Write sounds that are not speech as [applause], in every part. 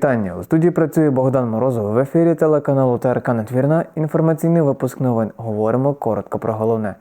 Вітання! У студії працює Богдан Морозов. В ефірі телеканалу ТРК Нетвірна. Інформаційний випуск новин. Говоримо коротко про головне.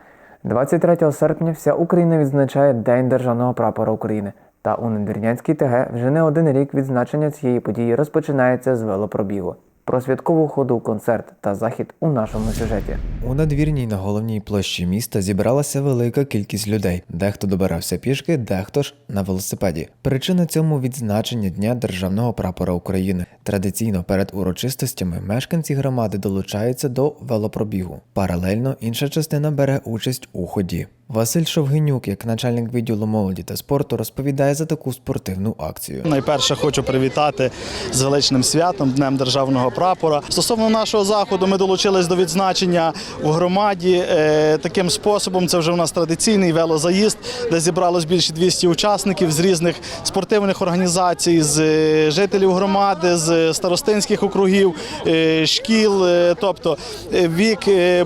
23 серпня вся Україна відзначає День Державного прапора України. Та у Надвірнянській ТГ вже не один рік відзначення цієї події розпочинається з велопробігу. Про святкову ходу, концерт та захід у нашому сюжеті. У надвірній на головній площі міста зібралася велика кількість людей. Дехто добирався пішки, дехто ж на велосипеді. Причина цьому відзначення Дня Державного прапора України. Традиційно перед урочистостями мешканці громади долучаються до велопробігу. Паралельно інша частина бере участь у ході. Василь Шовгинюк, як начальник відділу молоді та спорту, розповідає за таку спортивну акцію. Найперше хочу привітати з величним святом Днем державного прапора. Стосовно нашого заходу, ми долучились до відзначення в громаді е, таким способом. Це вже у нас традиційний велозаїзд, де зібралось більше 200 учасників з різних спортивних організацій, з е, жителів громади, з старостинських округів, е, шкіл. Тобто вік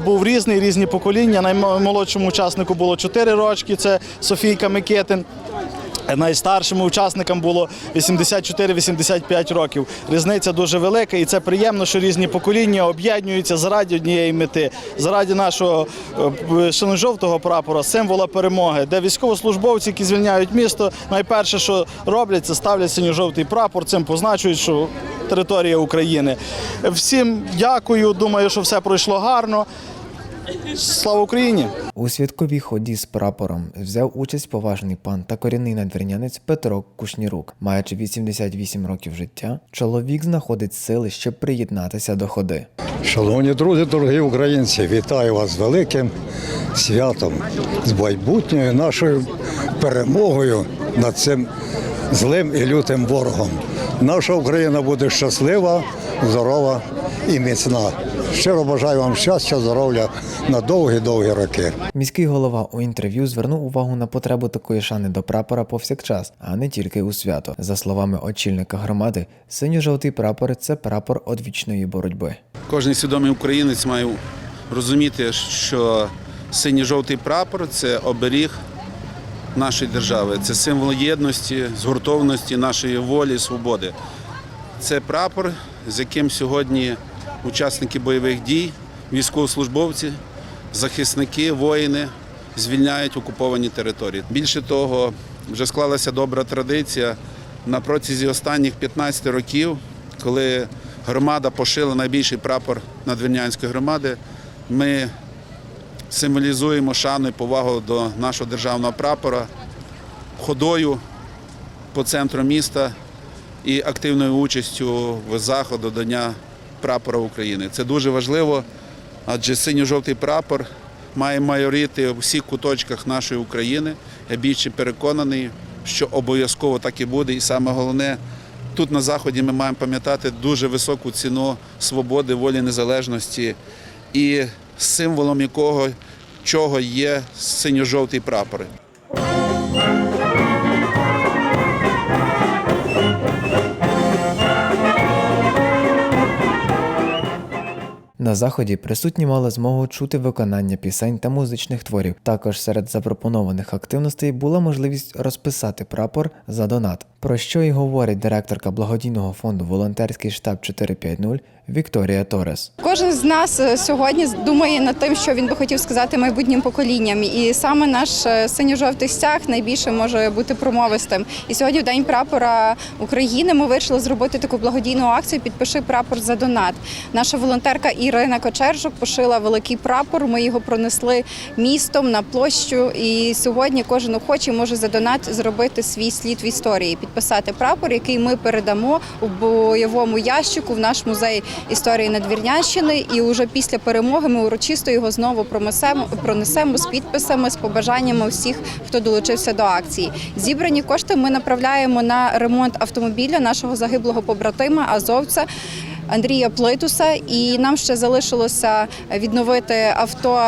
був різний, різні покоління. Наймолодшому учаснику було 4 рочки. Це Софійка Микитин. Найстаршим учасникам було 84-85 років. Різниця дуже велика, і це приємно, що різні покоління об'єднуються заради однієї мети, заради нашого е, синьо-жовтого прапора, символа перемоги, де військовослужбовці, які звільняють місто, найперше, що роблять, це ставлять синьо-жовтий прапор, цим позначують, що територія України. Всім дякую. Думаю, що все пройшло гарно. Слава Україні! У святковій ході з прапором взяв участь поважний пан та корінний надвірнянець Петро Кушнірук. Маючи 88 років життя, чоловік знаходить сили, щоб приєднатися до ходи. Шановні друзі, дорогі українці, вітаю вас з великим святом, з майбутньою нашою перемогою над цим злим і лютим ворогом. Наша Україна буде щаслива, здорова і міцна. Щиро бажаю вам щастя, здоров'я на довгі-довгі роки. Міський голова у інтерв'ю звернув увагу на потребу такої шани до прапора повсякчас, а не тільки у свято. За словами очільника громади, синьо-жовтий прапор це прапор одвічної боротьби. Кожен свідомий українець має розуміти, що синьо-жовтий прапор це оберіг нашої держави, це символ єдності, згуртованості нашої волі, свободи. Це прапор, з яким сьогодні учасники бойових дій, військовослужбовці, захисники, воїни звільняють окуповані території. Більше того, вже склалася добра традиція на протязі останніх 15 років, коли громада пошила найбільший прапор надвірнянської громади. Ми символізуємо шану і повагу до нашого державного прапора ходою по центру міста і активною участю в заходу до Дня прапора України. Це дуже важливо, адже синьо-жовтий прапор має майорити у всіх куточках нашої України. Я більше переконаний, що обов'язково так і буде. І саме головне, тут на заході ми маємо пам'ятати дуже високу ціну свободи, волі, незалежності і символом якого чого є синьо-жовтий прапор. На заході присутні мали змогу чути виконання пісень та музичних творів. Також серед запропонованих активностей була можливість розписати прапор за донат. Про що й говорить директорка благодійного фонду Волонтерський штаб 450 Вікторія Торес. Кожен з нас е, сьогодні думає над тим, що він би хотів сказати майбутнім поколінням. І саме наш е, синьо-жовтий стяг найбільше може бути промовистим. І сьогодні, в день прапора України, ми вирішили зробити таку благодійну акцію Підпиши прапор за донат. Наша волонтерка Ірина Кочержук пошила великий прапор. Ми його пронесли містом на площу. І сьогодні кожен охочий може за донат зробити свій слід в історії, підписати прапор, який ми передамо у бойовому ящику в наш музей історії Надвірнянщини. І вже після перемоги ми урочисто його знову пронесемо, пронесемо з підписами, з побажаннями всіх, хто долучився до акції. Зібрані кошти ми направляємо на ремонт автомобіля нашого загиблого побратима Азовця. Андрія Плитуса, і нам ще залишилося відновити авто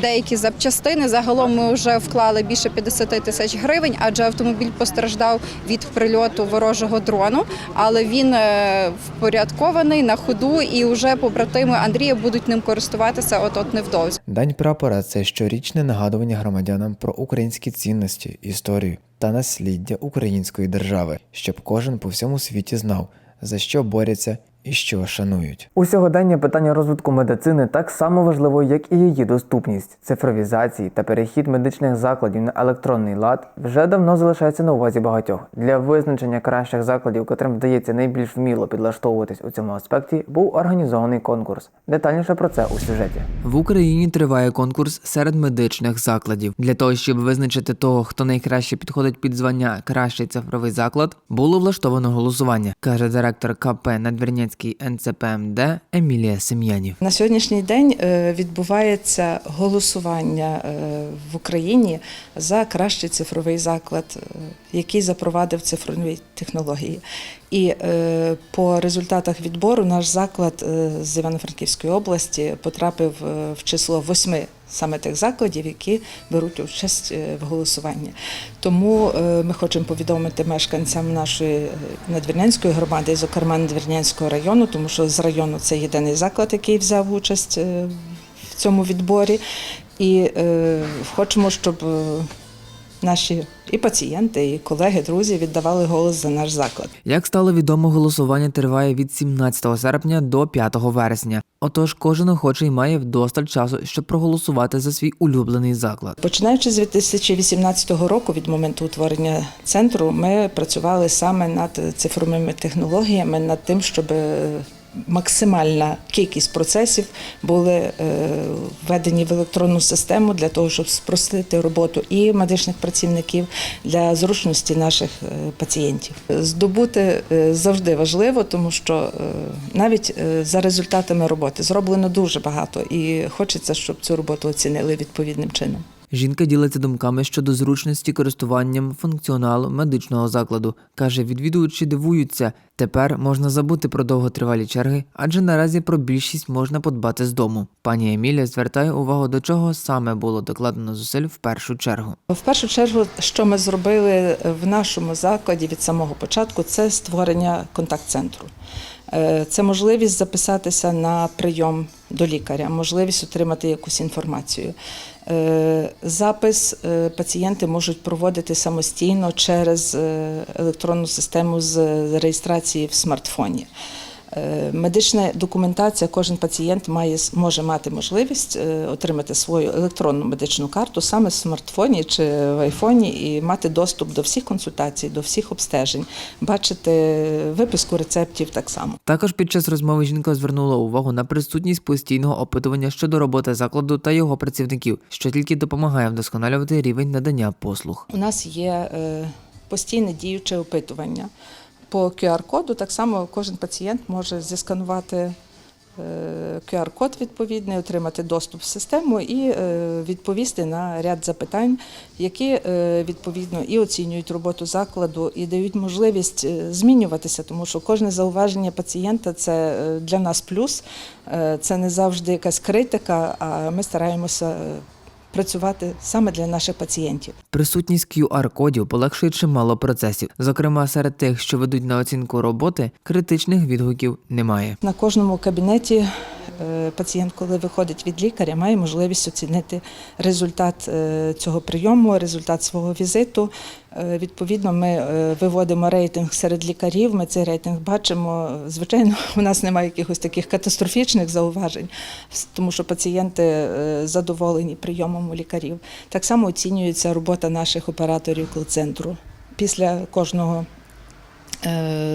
деякі запчастини. Загалом ми вже вклали більше 50 тисяч гривень, адже автомобіль постраждав від прильоту ворожого дрону. Але він е, впорядкований на ходу, і вже побратими Андрія будуть ним користуватися от от невдовзі. День прапора це щорічне нагадування громадянам про українські цінності, історію та насліддя української держави, щоб кожен по всьому світі знав, за що борються і що шанують. У сьогодення питання розвитку медицини так само важливо, як і її доступність. Цифровізації та перехід медичних закладів на електронний лад вже давно залишається на увазі багатьох. Для визначення кращих закладів, котрим вдається найбільш вміло підлаштовуватись у цьому аспекті, був організований конкурс. Детальніше про це у сюжеті. В Україні триває конкурс серед медичних закладів. Для того, щоб визначити того, хто найкраще підходить під звання Кращий цифровий заклад, було влаштовано голосування, каже директор КП Надвірнянський НЦПМД Емілія Сем'янів. На сьогоднішній день е, відбувається голосування е, в Україні за кращий цифровий заклад, е, який запровадив цифрові технології. І по результатах відбору наш заклад з Івано-Франківської області потрапив в число восьми саме тих закладів, які беруть участь е, в голосуванні. Тому е, ми хочемо повідомити мешканцям нашої е, надвірнянської громади, зокрема Надвірнянського району, тому що з району це єдиний заклад, який взяв участь в цьому відборі. І хочемо, щоб наші і пацієнти, і колеги, друзі віддавали голос за наш заклад. Як стало відомо, голосування триває від 17 серпня до 5 вересня. Отож, кожен охочий має вдосталь часу, щоб проголосувати за свій улюблений заклад. Починаючи з 2018 року, від моменту утворення центру, ми працювали саме над цифровими технологіями, над тим, щоб е, максимальна кількість процесів були е, введені в електронну систему для того, щоб спростити роботу і медичних працівників для зручності наших е, пацієнтів. Здобути е, завжди важливо, тому що навіть за результатами роботи зроблено дуже багато, і хочеться, щоб цю роботу оцінили відповідним чином. Жінка ділиться думками щодо зручності користуванням функціоналу медичного закладу. Каже, відвідувачі дивуються. Тепер можна забути про довготривалі черги, адже наразі про більшість можна подбати з дому. Пані Емілія звертає увагу до чого саме було докладено зусиль в першу чергу. В першу чергу, що ми зробили в нашому закладі від самого початку, це створення контакт-центру. Е, Це можливість записатися на прийом до лікаря, можливість отримати якусь інформацію. Е, Запис е, пацієнти можуть проводити самостійно через електронну систему з реєстрації в смартфоні. Е, Медична документація, кожен пацієнт має може мати можливість е, отримати свою електронну медичну карту саме в смартфоні чи в айфоні і мати доступ до всіх консультацій, до всіх обстежень, бачити виписку рецептів так само. Також під час розмови жінка звернула увагу на присутність постійного опитування щодо роботи закладу та його працівників, що тільки допомагає вдосконалювати рівень надання послуг. У нас є е, постійне діюче опитування. По QR-коду так само кожен пацієнт може зісканувати е, QR-код відповідний, отримати доступ в систему і е, відповісти на ряд запитань, які е, відповідно і оцінюють роботу закладу, і дають можливість змінюватися, тому що кожне зауваження пацієнта це для нас плюс, це не завжди якась критика, а ми стараємося. Працювати саме для наших пацієнтів. Присутність QR-кодів полегшує чимало процесів. Зокрема, серед тих, що ведуть на оцінку роботи, критичних відгуків немає. На кожному кабінеті пацієнт, коли виходить від лікаря, має можливість оцінити результат е, цього прийому, результат свого візиту. Е, Відповідно, ми е, виводимо рейтинг серед лікарів. Ми цей рейтинг бачимо. Звичайно, [laughs] у нас немає якихось таких катастрофічних зауважень, тому що пацієнти е, задоволені прийомом у лікарів. Так само оцінюється робота наших операторів кол-центру після кожного е,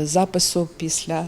запису після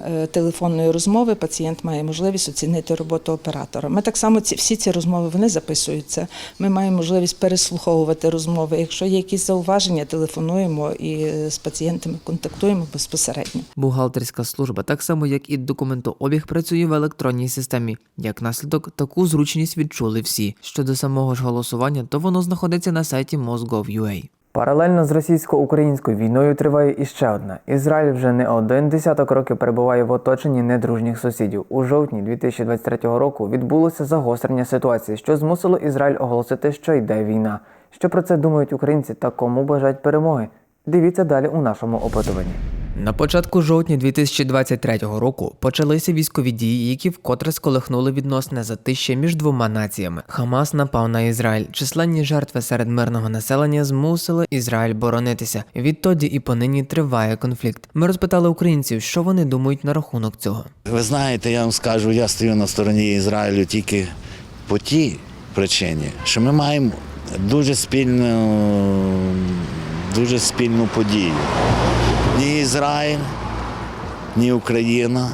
е, телефонної розмови пацієнт має можливість оцінити роботу оператора. Ми так само ці всі ці розмови вони записуються. Ми маємо можливість переслуховувати розмови. Якщо є якісь зауваження, телефонуємо і з пацієнтами контактуємо безпосередньо. Бухгалтерська служба, так само як і документообіг, працює в електронній системі. Як наслідок, таку зручність відчули всі. Щодо самого ж голосування, то воно знаходиться на сайті Mosgov.ua. Паралельно з російсько-українською війною триває іще одна. Ізраїль вже не один десяток років перебуває в оточенні недружніх сусідів. У жовтні 2023 року відбулося загострення ситуації, що змусило Ізраїль оголосити, що йде війна. Що про це думають українці та кому бажають перемоги? Дивіться далі у нашому опитуванні. На початку жовтня 2023 року почалися військові дії, які вкотре сколихнули відносне затища між двома націями. Хамас напав на Ізраїль. Численні жертви серед мирного населення змусили Ізраїль боронитися. Відтоді і понині триває конфлікт. Ми розпитали українців, що вони думають на рахунок цього. Ви знаєте, я вам скажу, я стою на стороні Ізраїлю тільки по тій причині, що ми маємо дуже спільну, дуже спільну подію. Ізраїль, ні Україна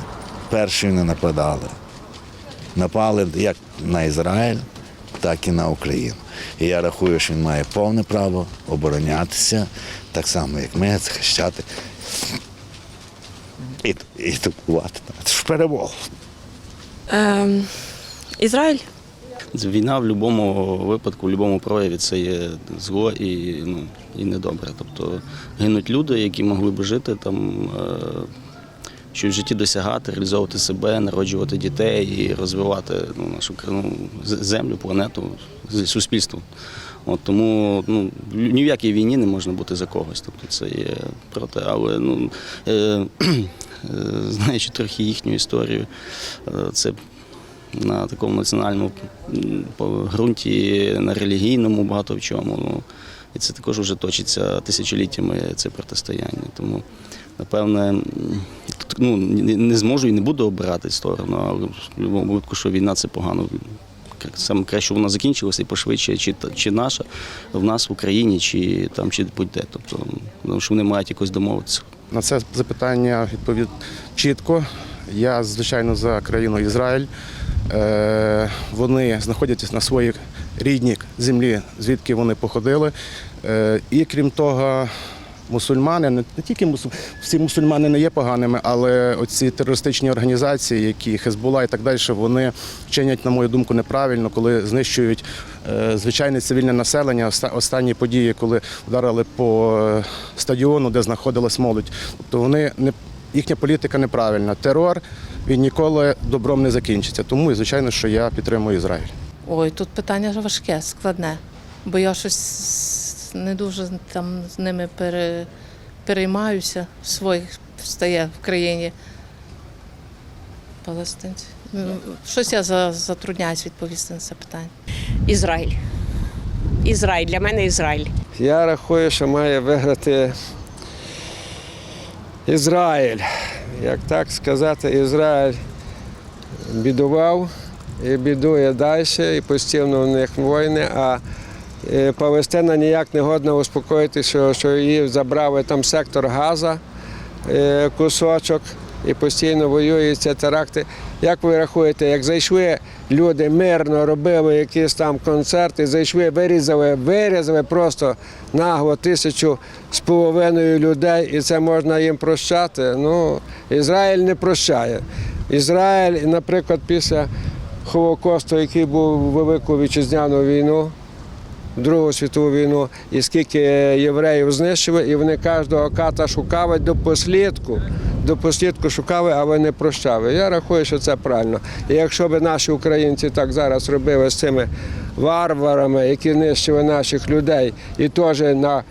першою не нападали. Напали як на Ізраїль, так і на Україну. І я рахую, що він має повне право оборонятися, так само, як ми, захищати і, і тупувати. Це ж перемогу. Ем, Ізраїль. Війна в будь-якому випадку, в будь-якому прояві це є зло і, ну, і недобре. Тобто гинуть люди, які могли б жити там, е, щось в житті досягати, реалізовувати себе, народжувати дітей і розвивати ну, нашу країну, землю, планету, суспільство. От тому ну, ні в якій війні не можна бути за когось. Тобто це є проти. Але ну, е, [clears throat] е, знаючи трохи їхню історію, е, це на такому національному ґрунті, на релігійному багато в чому. Ну, і це також вже точиться тисячоліттями це протистояння. Тому, напевне, ну, не зможу і не буду обирати сторону, але в будь-якому випадку, що війна це погано. Саме краще, щоб вона закінчилася і пошвидше, чи, чи наша в нас в Україні, чи там, чи будь-де. Тобто, ну, що вони мають якось домовитися. На це запитання відповів чітко. Я, звичайно, за країну Ізраїль. Е, Вони знаходяться на своїй рідній землі, звідки вони походили. Е, І крім того, мусульмани, не тільки мусу- всі мусульмани не є поганими, але оці терористичні організації, які Хезбула і так далі, вони чинять, на мою думку, неправильно, коли знищують е, звичайне цивільне населення. Останні події, коли вдарили по стадіону, де знаходилась молодь. Тобто вони не їхня політика неправильна. Терор він ніколи добром не закінчиться. Тому, звичайно, що я підтримую Ізраїль. Ой, тут питання важке, складне. Бо я щось не дуже там з ними пере, переймаюся в своїх стає в країні палестинців. Ну, Щось я за- затрудняюсь відповісти на це питання. Ізраїль. Ізраїль. Для мене Ізраїль. Я рахую, що має виграти Ізраїль. Як так сказати, Ізраїль бідував і бідує далі, і постійно в них війни, а е, Палестина ніяк не годна успокоїти, що, що її забрали там сектор Газа, е, кусочок, і постійно воюються теракти. Як ви рахуєте, як зайшли люди мирно, робили якісь там концерти, зайшли, вирізали, вирізали просто нагло тисячу з половиною людей, і це можна їм прощати. Ну, Ізраїль не прощає. Ізраїль, наприклад, після Холокосту, який був Велику вітчизняну війну, Другу світову війну, і скільки євреїв знищили, і вони кожного ката шукали до послідку. До послідку шукали, але не прощали. Я рахую, що це правильно. І якщо б наші українці так зараз робили з цими варварами, які нищили наших людей, і теж на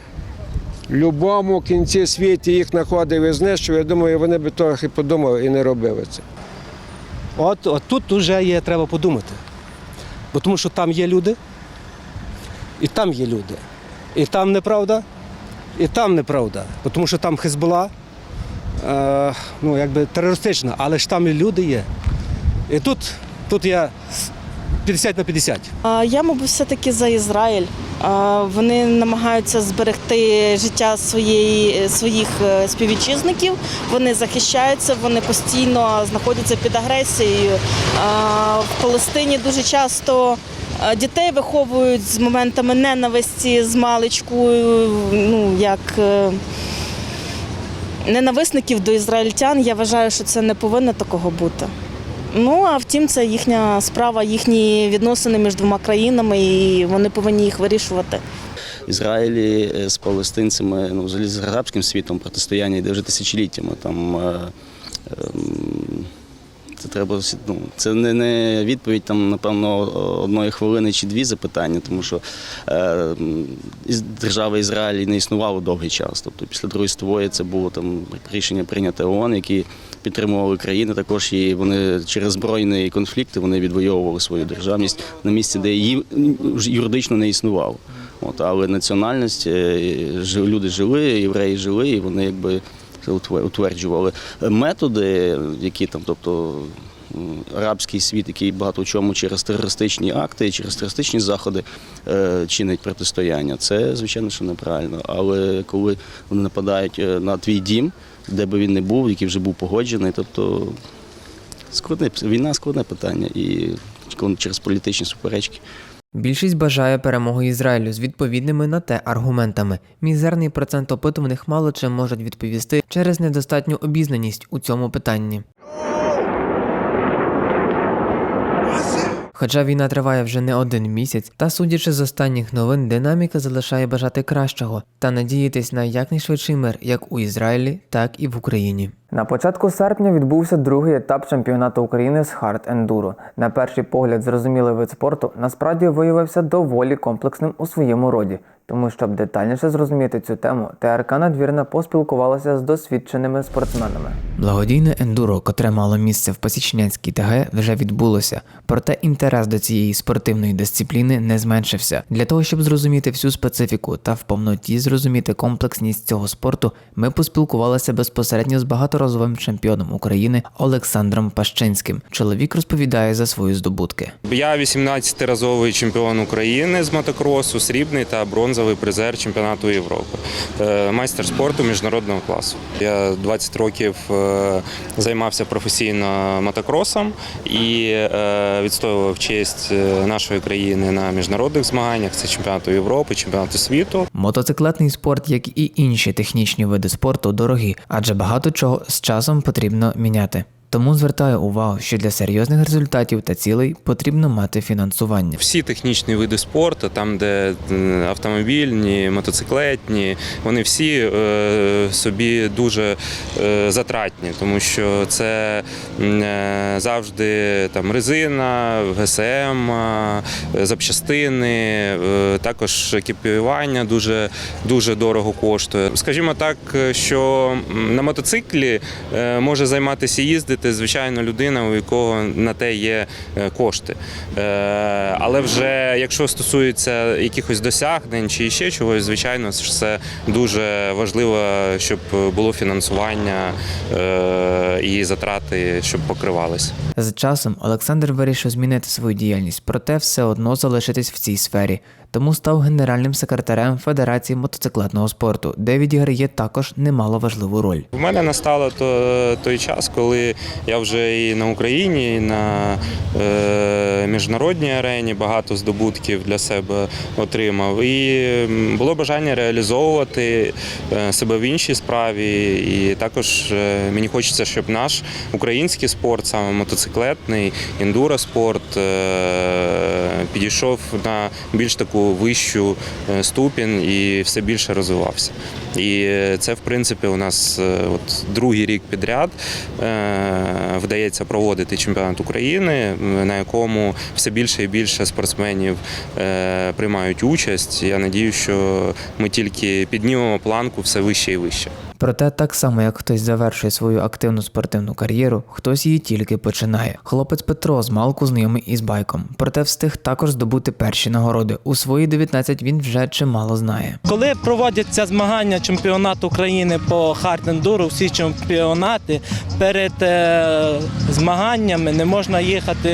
будь-якому кінці світі їх знаходили і знищували, я думаю, вони б трохи подумали і не робили це. От, от тут вже є треба подумати. Бо тому що там є люди, і там є люди. І там неправда, і там неправда. Бо тому що там Хезбола, е, ну, якби терористична, але ж там і люди є. І тут, тут я 50 на 50. А, Я, мабуть, все-таки за Ізраїль. Вони намагаються зберегти життя своєї, своїх е, співвітчизників. Вони захищаються, вони постійно знаходяться під агресією. В Палестині дуже часто е, дітей виховують з моментами ненависті, з маличку, ну як. Ненависників до ізраїльтян я вважаю, що це не повинно такого бути. Ну а втім, це їхня справа, їхні відносини між двома країнами, і вони повинні їх вирішувати. Ізраїлі е, з палестинцями, ну, взагалі з арабським світом протистояння йде вже тисячоліттями. Там е, ем, Це треба ну, це не, не відповідь там, напевно, одної хвилини чи дві запитання, тому що е, держава Ізраїль не існувала довгий час. Тобто після Другої світової це було там рішення прийняте ООН, які підтримували країни. Також і вони через збройні конфлікти вони відвоювали свою державність на місці, де її юридично не існувало. От, але національність е, люди жили, євреї жили, і вони якби утверджували методи, які там, тобто. Арабський світ, який багато в чому через терористичні акти, через терористичні заходи е, чинить протистояння, це звичайно що неправильно. Але коли вони нападають е, на твій дім, де би він не був, який вже був погоджений, тобто складне війна складне питання і через політичні суперечки. Більшість бажає перемоги Ізраїлю з відповідними на те аргументами. Мізерний процент опитуваних мало чим можуть відповісти через недостатню обізнаність у цьому питанні. Хоча війна триває вже не один місяць, та судячи з останніх новин, динаміка залишає бажати кращого та надіятись на якнайшвидший мир як у Ізраїлі, так і в Україні. На початку серпня відбувся другий етап чемпіонату України з хард ендуро. На перший погляд, зрозумілий вид спорту насправді виявився доволі комплексним у своєму роді. Тому, щоб детальніше зрозуміти цю тему, ТРК надвірна поспілкувалася з досвідченими спортсменами. Благодійне ендуро, котре мало місце в Пасічнянській ТГ, вже відбулося. Проте інтерес до цієї спортивної дисципліни не зменшився. Для того, щоб зрозуміти всю специфіку та в повноті зрозуміти комплексність цього спорту, ми поспілкувалися безпосередньо з багаторазовим чемпіоном України Олександром Пащинським. Чоловік розповідає за свої здобутки. Я 18-разовий чемпіон України з мотокросу, срібний та бронзовий призер чемпіонату Європи, Е, майстер спорту міжнародного класу. Я 20 років е, займався професійно мотокросом і е, відстоював честь нашої країни на міжнародних змаганнях. Це чемпіонату Європи, чемпіонату світу. Мотоциклетний спорт, як і інші технічні види спорту, дорогі, адже багато чого з часом потрібно міняти. Тому звертаю увагу, що для серйозних результатів та цілей потрібно мати фінансування. Всі технічні види спорту, там де автомобільні, мотоциклетні, вони всі е, собі дуже е, затратні, тому що це е, завжди там резина, ГСМ, запчастини, також екіпіювання дуже, дуже дорого коштує. Скажімо так, що на мотоциклі може займатися і їздити звичайно людина, у якого на те є е, кошти. Е, Але вже якщо стосується якихось досягнень чи ще чогось, звичайно, це дуже важливо, щоб було фінансування е, і затрати, щоб покривалися. З часом Олександр вирішив змінити свою діяльність, проте все одно залишитись в цій сфері. Тому став генеральним секретарем Федерації мотоциклетного спорту, де відіграє також немало важливу роль. В мене настало то, той час, коли я вже і на Україні, і на е, міжнародній арені багато здобутків для себе отримав. І було бажання реалізовувати е, себе в іншій справі. І також е, мені хочеться, щоб наш український спорт, саме мотоциклетний, ендуроспорт, е, підійшов на більш таку вищу е, ступінь і все більше розвивався. І це, в принципі, у нас е, от другий рік підряд е, вдається проводити чемпіонат України, на якому все більше і більше спортсменів е, приймають участь. Я надію, що ми тільки піднімемо планку все вище і вище. Проте, так само як хтось завершує свою активну спортивну кар'єру, хтось її тільки починає. Хлопець Петро з малку знайомий із байком, проте встиг також здобути перші нагороди. У свої 19 він вже чимало знає. Коли проводяться змагання чемпіонату України по хард-ендуру, всі чемпіонати перед е, змаганнями не можна їхати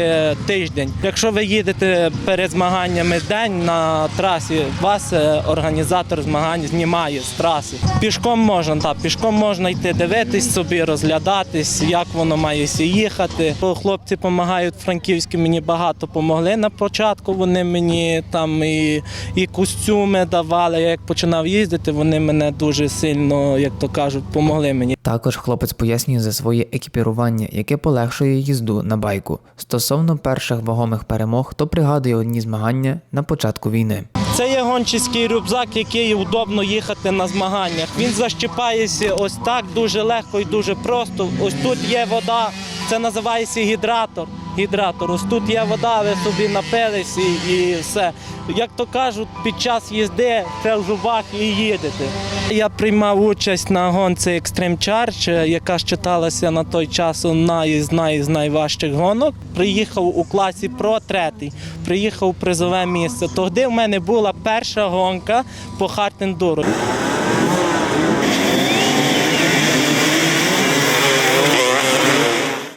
тиждень. Якщо ви їдете перед змаганнями день на трасі, вас е, організатор змагань знімає з траси. Пішком можна, так, пішком можна йти дивитись собі, розглядатись, як воно має їхати. Хлопці допомагають франківські, мені багато допомогли на початку. Вони мені там і, і костюми давали. Я як починав їздити, вони мене дуже сильно, як то кажуть, допомогли мені. Також хлопець пояснює за своє екіпірування, яке полегшує їзду на байку. Стосовно перших вагомих перемог, то пригадує одні змагання на початку війни. Це є гончиський рюкзак, який удобно їхати на змаганнях. Він защіпається ось так дуже легко і дуже просто. Ось тут є вода, Це називається гідратор. Гідратор. Ось тут є вода, ви собі напились і, і все. Як то кажуть, під час їзди це в зубах і їдете. Я приймав участь на гонці Extreme Charge, яка считалася на той час одна із най, з найважчих гонок. Приїхав у класі Pro 3, приїхав у призове місце. Тоді в мене була перша гонка по хард-ендуру.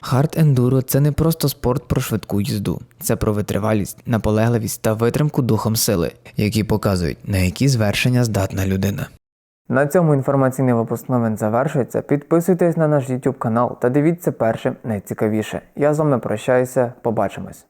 Хард ендуро це не просто спорт про швидку їзду, це про витривалість, наполегливість та витримку духом сили, які показують, на які звершення здатна людина. На цьому інформаційний випуск новин завершується. Підписуйтесь на наш YouTube канал та дивіться першим найцікавіше. Я з вами прощаюся. Побачимось.